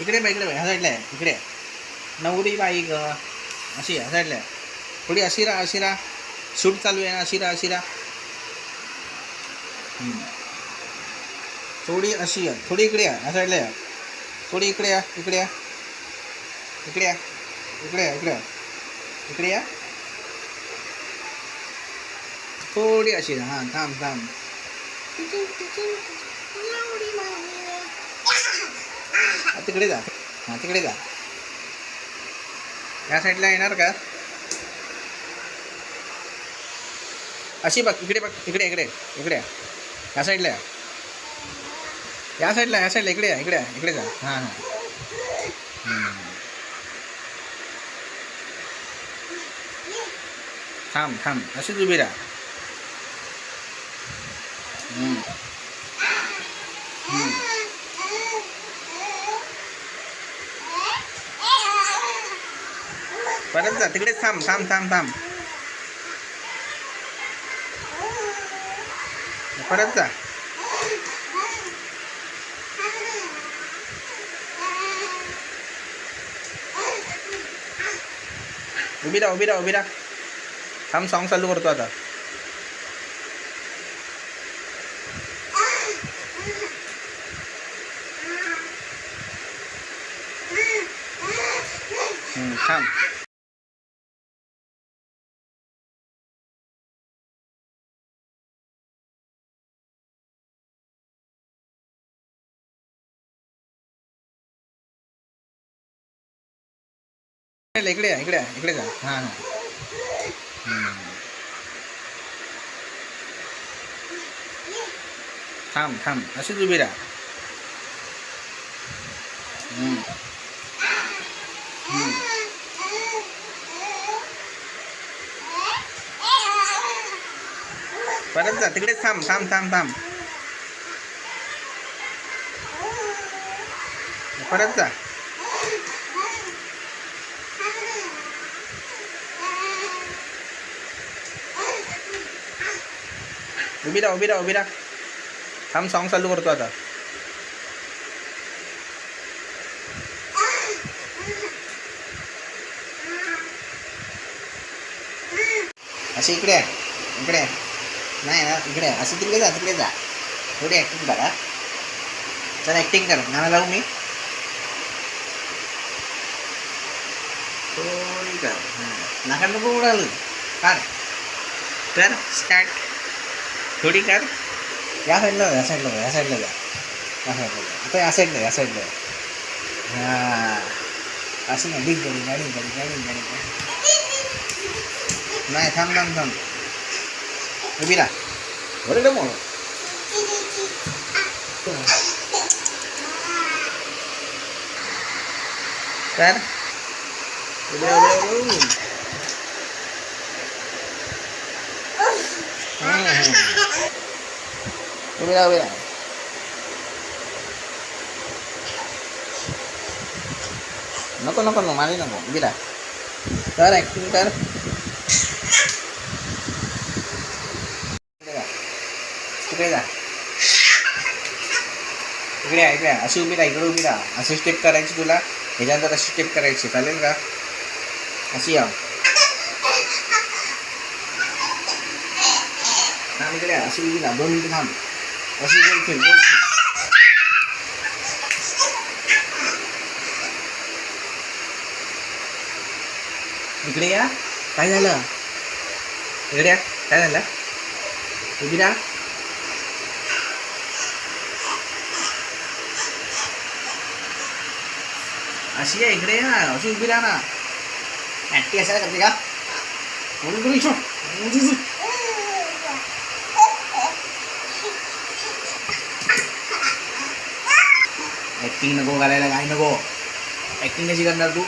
इकडे बा इकडे बा ह्या साईडला आहे इकडे. नवरी बाई ग. अशी ह्या साईडला आहे. थोडी अशी राहा अशी राहा शूट चालू आहे ना अशी राहा अशी राहा थोडी अशी आहे थोडी इकडे या ह्या साईडला या थोडी इकडे या इकडे या इकडे या इकडे या इकडे या इकडे या थोडी अशी हां थांब थांब. तिकडे जा. हां तिकडे जा. या साईडला येणार का? अशी बघ इकडे बघ इकडे इकडे इकडे या. या साईडला या. या साईडला या साईडला इकडे या इकडे इकडे जा. हां हां. थांब थांब. अशीच उभी राहा. परत जा तिकडेच थांब थांब थांब थांब परत जा उभी राहा उभी राहा उभी राहा थांब सॉंग चालू करतो आता हम्म, थांब इकडे या, इकडे इकडे जा हां हां थांब थांब अशीच उभी राहा परत जा तिकडेच थांब थांब थांब थांब परत जा उभी राहा उभी राहा उभी राहा. थांब सॉंग चालू करतो आता. असे इकडे आहे. इकडे आहे. नाही ना इकडे आहे. असं तिकडे जा तिकडे जा. थोडी ॲक्टिंग करा. चल ॲक्टिंग कर. गाणं लावू मी. थोडी कर. हां. नाका नको उडालं. काढ कर. स्टार्ट थोडी कर या साईडला जा, या साईडला जा, या साईडला जा. या साईडला जा. आता या साईडला या साईडला हां. असं नाही डिग गडी गाडी गाडी गाडी गाडी नाही थांब थांब थांब. उभी राहा. बरं मग तर उभ्या उभ्या उभ्या हम्म, हम्म. उभी राहा उभी राहा नको नको नको माझी नको उभी राहा. कर ॲक्टिंग कर. तिकडे जा. इकडे अशी उभी राहा इकडे उभी राहा. अशी स्टेप करायची तुला. ह्याच्यानंतर अशी स्टेप करायची. चालेल का? अशी या. इकडे अशी उभी राहा. दोन मिनिटं थांब. अशी बोलते फिर इकडे या. काय झालं? इकडे या. काय झालं? उभी राहा. अशी आहे इकडे या. अशी उभी राहा ना. ॲक्टी असायला करते का? म्हणून तुम्ही ॲक्टिंग नको घालायला काय नको ॲक्टिंग कशी करणार तू